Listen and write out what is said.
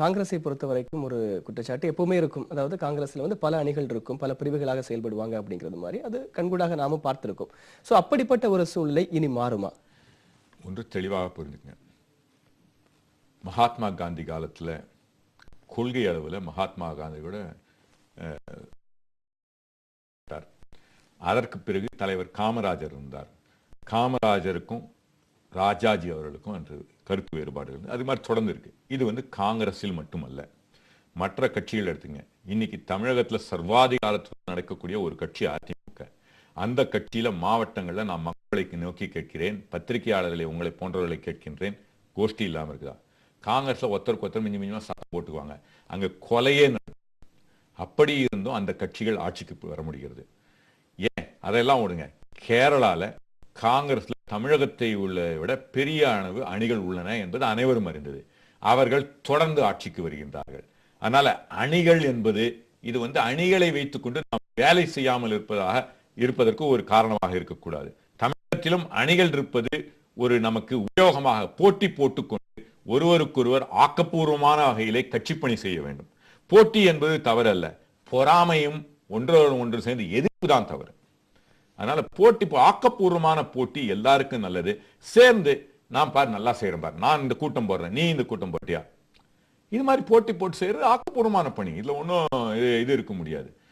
காங்கிரஸை பொறுத்த வரைக்கும் ஒரு குற்றச்சாட்டு எப்பவுமே இருக்கும். அதாவது காங்கிரஸில் வந்து பல அணிகள் இருக்கும் பல பிரிவுகளாக செயல்படுவாங்க அப்படிங்கிறது மாதிரி. அது கண்கூடாக நாமும் பார்த்துருக்கோம். ஸோ அப்படிப்பட்ட ஒரு சூழ்நிலை இனி மாறுமா? ஒன்று தெளிவாக புரிஞ்சுங்க மகாத்மா காந்தி காலத்தில் கொள்கை அளவில் மகாத்மா காந்தியோட அதற்கு பிறகு தலைவர் காமராஜர் இருந்தார். காமராஜருக்கும் ராஜாஜி அவர்களுக்கும் அன்று கருத்து வேறுபாடுகள் அது மாதிரி தொடர்ந்து இருக்கு. இது வந்து காங்கிரஸில் மட்டுமல்ல. மற்ற கட்சிகள் எடுத்துங்க. இன்னைக்கு தமிழகத்தில் சர்வாதிகாரத்தில் நடக்கக்கூடிய ஒரு கட்சி அதிமுக. அந்த கட்சியில மாவட்டங்களில் நான் மக்களை நோக்கி கேட்கிறேன். பத்திரிகையாளர்களை உங்களை போன்றவர்களை கேட்கின்றேன். கோஷ்டி இல்லாமல் இருக்குதா? காங்கிரஸ்ல ஒருத்தருக்கு ஒருத்தர் மிஞ்சி மிஞ்சிமா சத்தம் போட்டுக்குவாங்க. அங்க கொலையே அப்படி இருந்தும் அந்த கட்சிகள் ஆட்சிக்கு வர முடிகிறது. ஏன்? அதெல்லாம் விடுங்க. கேரளால காங்கிரஸ்ல தமிழகத்தை உள்ள விட பெரிய அளவு அணிகள் உள்ளன என்பது அனைவரும் அறிந்தது. அவர்கள் தொடர்ந்து ஆட்சிக்கு வருகின்றார்கள். அதனால அணிகள் என்பது இது வந்து அணிகளை வைத்துக்கொண்டு நாம் வேலை செய்யாமல் இருப்பதாக இருப்பதற்கு ஒரு காரணமாக இருக்கக்கூடாது. தமிழகத்திலும் அணிகள் இருப்பது ஒரு நமக்கு உபயோகமாக போட்டி போட்டுக்கொண்டு ஒருவருக்கொருவர் ஆக்கப்பூர்வமான வகையிலே கட்சி பணி செய்ய வேண்டும். போட்டி என்பது தவறல்ல. பொறாமையும் ஒன்றோடு ஒன்று சேர்ந்து எதிர்ப்பு தான் தவறு. அதனால போட்டி இப்போ ஆக்கப்பூர்வமான போட்டி எல்லாருக்கும் நல்லது. சேர்ந்து நான் பார் நல்லா செய்யறேன் பார். நான் இந்த கூட்டம் போடுறேன். நீ இந்த கூட்டம் போட்டியா? இது மாதிரி போட்டி போட்டு செய்யறது ஆக்கப்பூர்வமான பணி. இதுல ஒன்றும் இது இருக்க முடியாது.